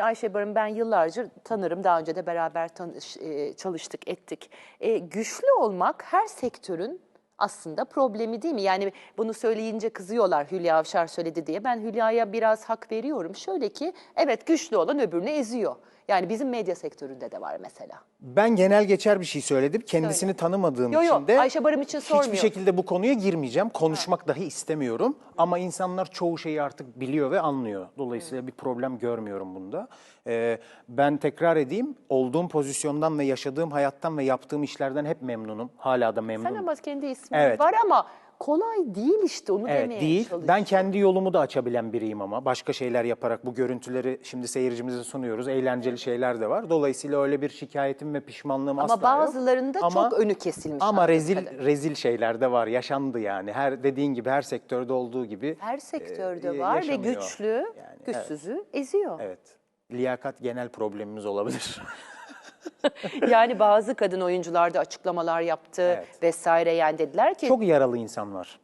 Ayşe Barın ben yıllarca tanırım. Daha önce de beraber tanış, e, çalıştık, ettik. E, güçlü olmak her sektörün aslında problemi değil mi? Yani bunu söyleyince kızıyorlar Hülya Avşar söyledi diye. Ben Hülya'ya biraz hak veriyorum. Şöyle ki evet güçlü olan öbürünü eziyor. Yani bizim medya sektöründe de var mesela. Ben genel geçer bir şey söyledim. Kendisini tanımadığım Yo, yo, için de Ayşe Barım için sormuyorum. hiçbir şekilde bu konuya girmeyeceğim. Konuşmak dahi istemiyorum. Ama insanlar çoğu şeyi artık biliyor ve anlıyor. Dolayısıyla bir problem görmüyorum bunda. Ee, ben tekrar edeyim. Olduğum pozisyondan ve yaşadığım hayattan ve yaptığım işlerden hep memnunum. Hala da memnunum. Sen ama kendi ismin Evet. var ama kolay değil işte onu Evet demeye değil. çalışıyorum. Ben kendi yolumu da açabilen biriyim ama başka şeyler yaparak bu görüntüleri şimdi seyircimize sunuyoruz. Eğlenceli şeyler de var. Dolayısıyla öyle bir şikayetim ve pişmanlığım Ama asla yok. bazılarında Ama- çok önü kesilmiş. Ama anladığım rezil kadarıyla. rezil şeyler de var. Yaşandı yani. Her dediğin gibi her sektörde olduğu gibi. Her sektörde e, var ve yaşanıyor. güçlü Yani, güçsüzü eziyor. Evet. Liyakat genel problemimiz olabilir. Yani bazı kadın oyuncular da açıklamalar yaptı Evet. vesaire yani dediler ki Çok yaralı insan var.